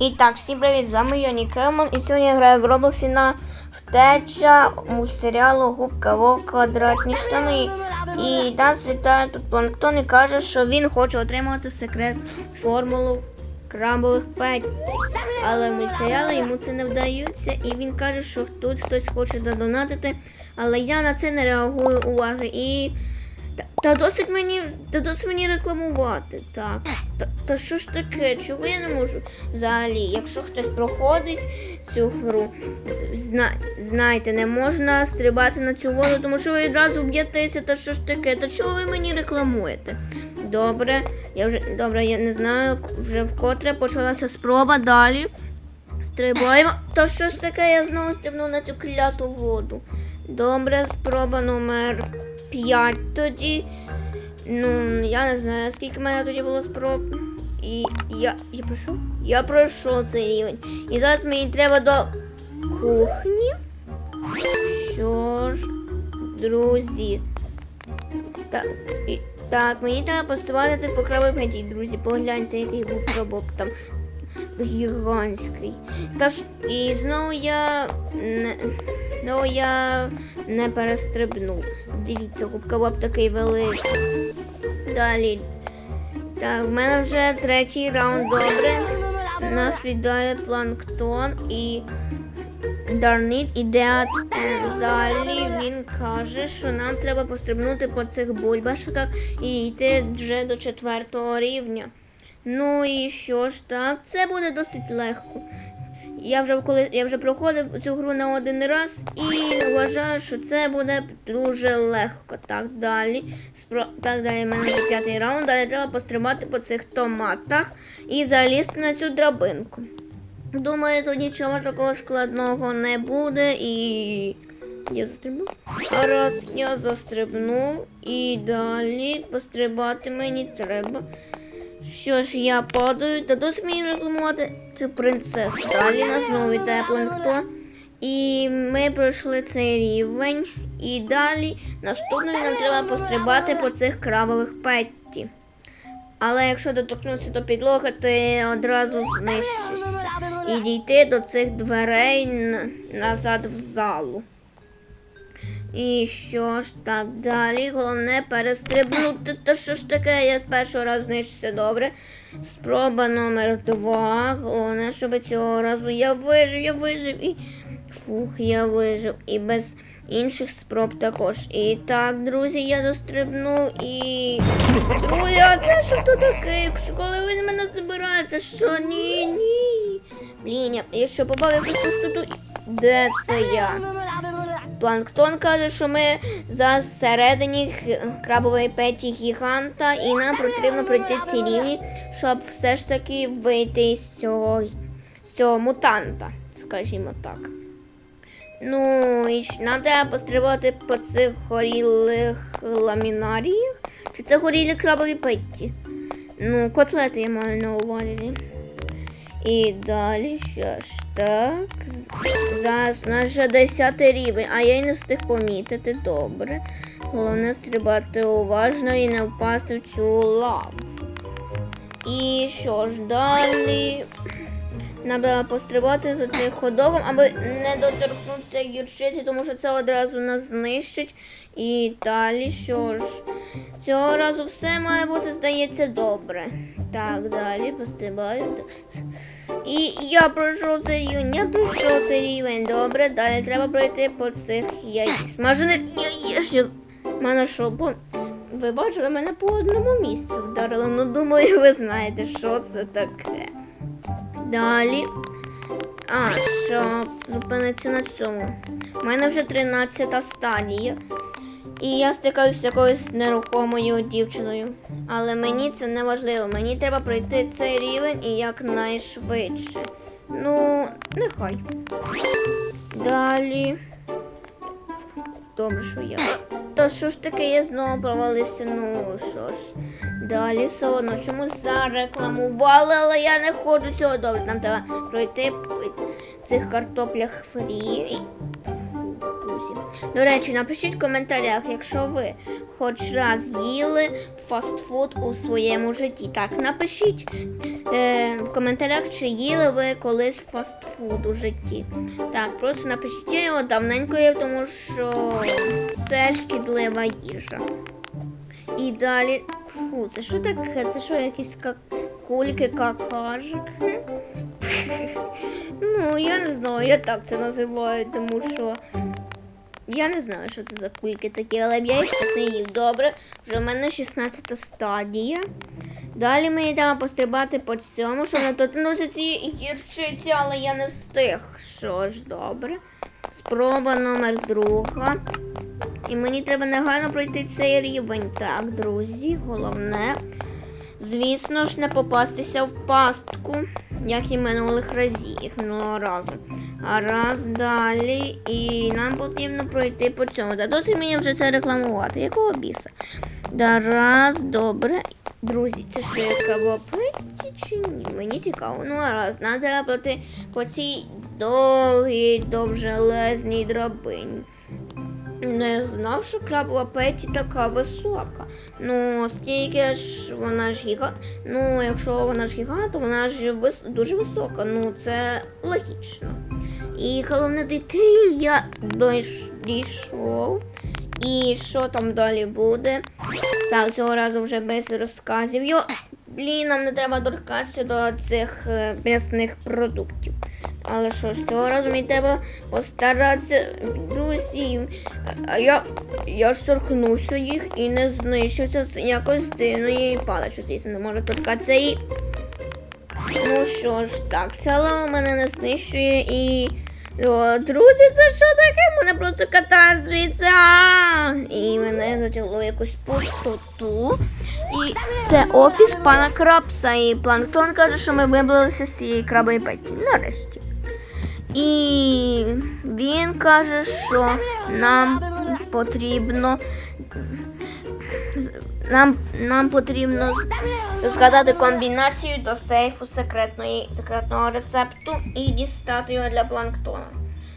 І так, всім привіт, з вами Йоні Келман, і сьогодні я граю в Роблоксі на втеча мультсеріалу Губка Вовк квадратні штани. І нас вітає тут Планктон і каже, що він хоче отримати секрет формулу крабових петів. Але в мультсеріалі йому це не вдається, і він каже, що тут хтось хоче додонатити, але я на це не реагую уваги. І та, досить мені та досить мені рекламувати. Так. Та, та що ж таке? Чого я не можу? Взагалі, якщо хтось проходить цю гру, зна, знайте, не можна стрибати на цю воду, тому що ви відразу б'єтеся, та що ж таке? Та чого ви мені рекламуєте? Добре, я вже добре, я не знаю, вже вкотре почалася спроба далі. Стрибаємо. Та що ж таке, я знову стрибну на цю кляту воду. Добре, спроба номер 5 тоді. Ну, я не знаю, скільки в мене тоді було спроб. І я. Я пройшов? Я пройшов цей рівень. І зараз мені треба до кухні. Що ж, друзі. Так, і, так, мені треба поставити цих покрабий петій, друзі. Погляньте, який губробок там гігантський. Та ж і знову я знову я не перестрибнув. Дивіться, губка Боб такий великий. Далі. Так, в мене вже третій раунд добре. Нас віддає планктон і Дарніт іде Далі він каже, що нам треба пострибнути по цих бульбашках і йти вже до четвертого рівня. Ну і що ж так, це буде досить легко. Я вже коли я вже проходив цю гру не один раз і вважаю, що це буде дуже легко. Так далі. Спро... Так далі в мене вже п'ятий раунд. Далі треба пострибати по цих томатах і залізти на цю драбинку. Думаю, тут нічого такого складного не буде і. Я застрибнув. Раз, я застрибнув і далі пострибати мені треба. Що ж, я падаю, та досить мені рекламувати цю принцесу. Далі нас знову вітає планктон. І ми пройшли цей рівень. І далі наступний нам треба пострибати по цих крабових петті. Але якщо доторкнутися до підлоги, я одразу знищишся. І дійти до цих дверей назад в залу. І що ж так далі? Головне перестрибнути. Та що ж таке? Я з першого разу знищився добре. Спроба номер два. Головне, щоб цього разу я вижив, я вижив і. Фух, я вижив. І без інших спроб також. І так, друзі, я дострибнув і. Друзі, а це що то таке? Коли він мене забирає, це що? Ні, ні. Блін, я, що попав якусь пустоту. Де це я? Планктон каже, що ми зараз всередині крабової петі гіганта, і нам потрібно пройти ці рівні, щоб все ж таки вийти з цього, з цього мутанта, скажімо так. Ну, і нам треба пострибати по цих горілих ламінаріях. Чи це горілі крабові петті? Ну, котлети я маю на увазі. І далі що ж так. Зараз у нас вже 10 рівень, а я й не встиг помітити добре. Головне стрибати уважно і не впасти в цю лаву. І що ж далі? Треба пострибати до цих ходовим, аби не доторкнутися гірчиці, тому що це одразу нас знищить. І далі що ж? Цього разу все має бути, здається, добре. Так, далі пострибаю. І я пройшов цей рівень, я пройшов цей рівень. Добре, далі треба пройти по цих яй... смажених яєчнях. Мене що, по... ви бачили, мене по одному місцю вдарило. Ну, думаю, ви знаєте, що це таке. Далі. А, що зупиниться на цьому. У мене вже 13 стадія. І я стикаюся з якоюсь нерухомою дівчиною. Але мені це не важливо. Мені треба пройти цей рівень і якнайшвидше. Ну, нехай. Далі. Добре, що я. То що ж таке, я знову провалився. Ну що ж. Далі все одно чомусь зарекламували, але я не хочу цього добре. Нам треба пройти в цих картоплях фрі. Фу. До речі, напишіть в коментарях, якщо ви хоч раз їли фастфуд у своєму житті. Так, напишіть е, в коментарях, чи їли ви колись фастфуд у житті. Так, просто напишіть я його давненько їв, тому що це шкідлива їжа. І далі. Фу, це що таке? Це що якісь ка- кульки, какашки? Ну, я не знаю, я так це називаю, тому що я не знаю, що це за кульки такі, але я їх їв. Добре, вже в мене 16 стадія. Далі мені треба пострибати по цьому, що не тут ну, гірчиці, але я не встиг. Що ж, добре. Спроба номер друга. І мені треба негайно пройти цей рівень. Так, друзі, головне. Звісно ж, не попастися в пастку, як і минулих разів. Ну, разом. Раз далі. І нам потрібно пройти по цьому. Та досить мені вже це рекламувати. Якого біса? Да, раз, добре. Друзі, це що я кавапеті чи ні? Мені цікаво. Ну, а раз, нам треба пройти по цій довгій, довжелезній драбині. Не знав, що крабова Петі така висока. Ну, оскільки ж вона ж гіга. Ну, якщо вона ж гіга, то вона ж вис... дуже висока. Ну, це логічно. І головне дійти, я дійшов. І що там далі буде? Так, цього разу вже без розказів. Йо, блін, нам не треба торкатися до цих е, м'ясних продуктів. Але що ж, цього разу мені треба постаратися, друзі. Я, я ж торкнувся їх і не знищився це якось дивно. І паличу, звісно, не можу торкатися і. Ну що ж, так, це але мене не знищує і. О, друзі, це що таке? Мене просто катає звідси. І мене затягло якусь пустоту. І це офіс пана Крабса. І планктон каже, що ми вибралися з цієї крабої петі. Нарешті. І він каже, що нам потрібно нам, нам потрібно згадати комбінацію до сейфу секретної, секретного рецепту і дістати його для планктона.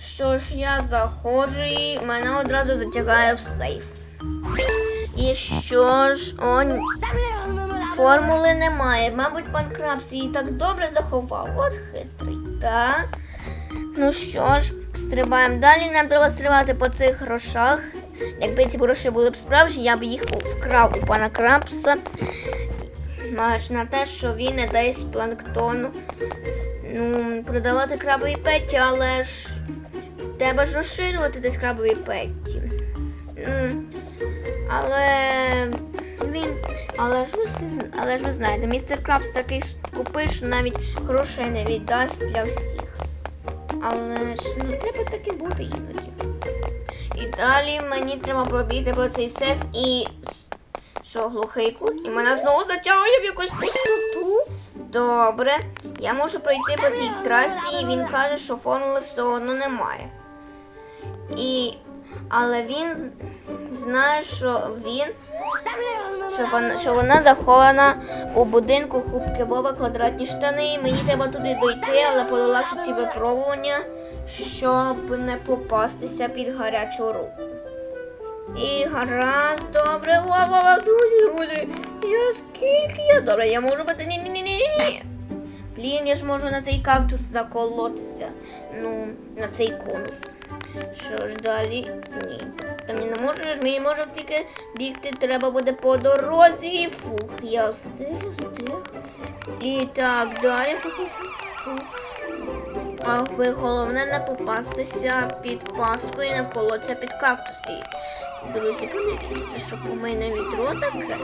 Що ж, я заходжу і мене одразу затягає в сейф. І що ж, он формули немає. Мабуть, пан Крабс її так добре заховав. От хитрий, так. Ну що ж, стрибаємо далі. Нам треба стрибати по цих грошах. Якби ці гроші були б справжні, я б їх вкрав у пана Крабса. Маєш на те, що він не дасть планктону. Ну, продавати крабові петті, але ж треба ж розширювати десь крабові петті. Але він. Але ж ви але ж ви знаєте, містер Крабс такий скупий, що навіть грошей не віддасть для всіх. Але ж ну, треба таки бути іноді. І далі мені треба пробити про цей сейф і що глухий кут, і мене знову затягує в якусь пустоту. Добре, я можу пройти по цій трасі, і він каже, що формули все одно немає. І... Але він знає, що він що вона, що вона захована у будинку Хубки Боба квадратні штани. Мені треба туди дойти, але подолавши ці випробування, щоб не попастися під гарячу руку. І гаразд, добре, о, друзі, друзі. Я скільки я добре, я можу бути. Ні, ні, ні, ні, ні. Блін, я ж можу на цей кактус заколотися. Ну, на цей конус. Що ж далі? Ні. Там не ж мені можу тільки бігти, треба буде по дорозі. Фух, я встиг, встиг. І так далі. Фух. Аби головне не попастися під пастку і не вколоться під кактус. І, друзі, подивіться, що помийне відро таке.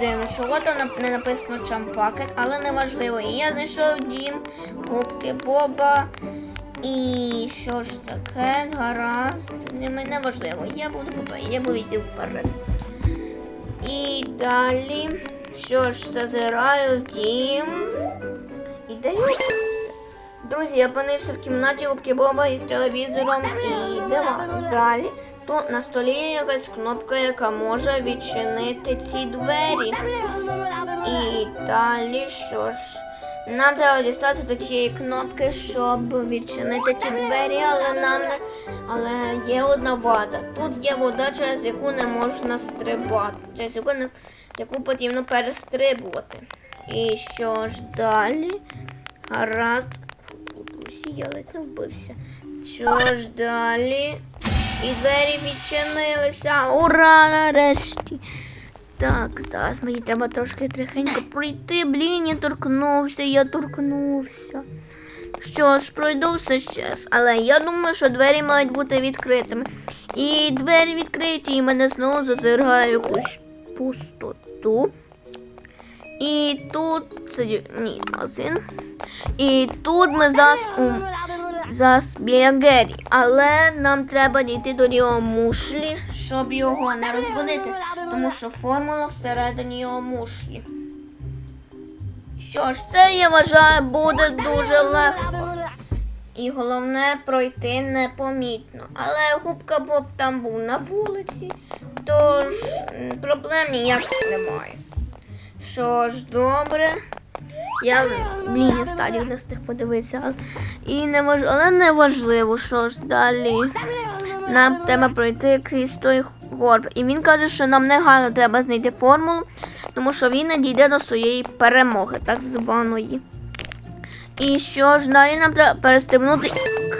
Дивимо, що от не написано чампакет, але не важливо. І я знайшов дім, губки Боба. І що ж таке, гаразд. Не важливо. Я буду я буду йти вперед. І далі. Що ж, зазираю в дім. І опинився? Друзі, я опинився в кімнаті губки Боба із телевізором і диваном. Далі. Тут на столі є якась кнопка, яка може відчинити ці двері. І далі що ж? Нам треба дістатися до тієї кнопки, щоб відчинити ті двері, але нам не. Але є одна вада. Тут є вода, через яку не можна стрибати, через яку, не... яку потрібно перестрибувати. І що ж далі? Гаразд. Я не вбився. Що ж далі? І двері відчинилися. Ура! Нарешті. Так, зараз мені треба трошки тихенько пройти. Блін, я торкнувся, я торкнувся. Що ж, пройду все ще. Але я думаю, що двері мають бути відкритими. І двері відкриті, і мене знову зазирає якусь пустоту. І тут це ні, магазин. І тут ми зараз у зараз біля Гері. Але нам треба дійти до його мушлі, щоб його не розбудити. Тому що формула всередині його мушлі. Що ж, це я вважаю буде дуже легко. І головне пройти непомітно. Але губка Боб там був на вулиці, тож проблем ніяких немає. Що ж, добре. Я вже блін, стадію не встиг подивитися. І не важ... Але не важливо, що ж далі. Нам треба пройти крізь той горб. І він каже, що нам негайно треба знайти формулу, тому що він не дійде до своєї перемоги, так званої. І що ж далі нам треба перестрибнути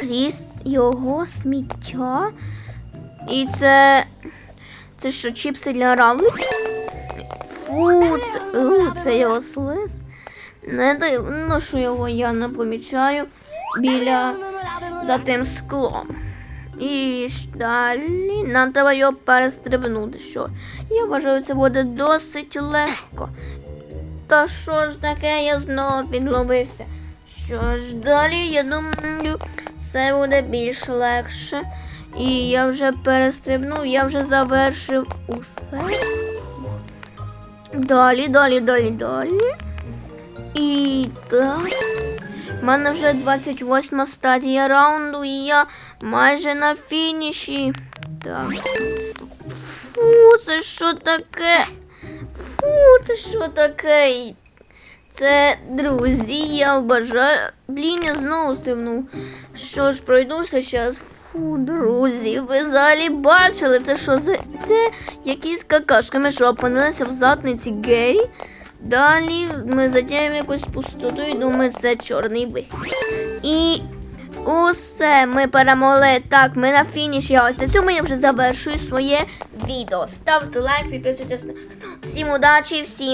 крізь його сміття. І це. Це що, чіпси для равликів? Фу, це, у, це його слиз. Не дивно, що його я не помічаю біля за тим склом. І далі нам треба його перестрибнути. Що? Я вважаю, це буде досить легко. Та що ж таке, я знову підловився. Що ж далі, я думаю, все буде більш легше. І я вже перестрибнув, я вже завершив усе. Далі, далі, далі, далі. І так. У мене вже 28 стадія раунду, і я майже на фініші. Так. Фу, це що таке? Фу, це що таке? Це друзі, я вважаю. Блін, я знову стрибнув. Що ж, пройдуся зараз. Фу, друзі, ви взагалі бачили, це що за це якісь какашки. Ми що опинилися в задниці Гері. Далі ми затяємо якусь пустоту і думаю, це чорний вихід. І усе, ми перемогли. Так, ми на фініші. Ось на цьому я вже завершую своє відео. Ставте лайк, підписуйтесь на. Всім удачі, всім.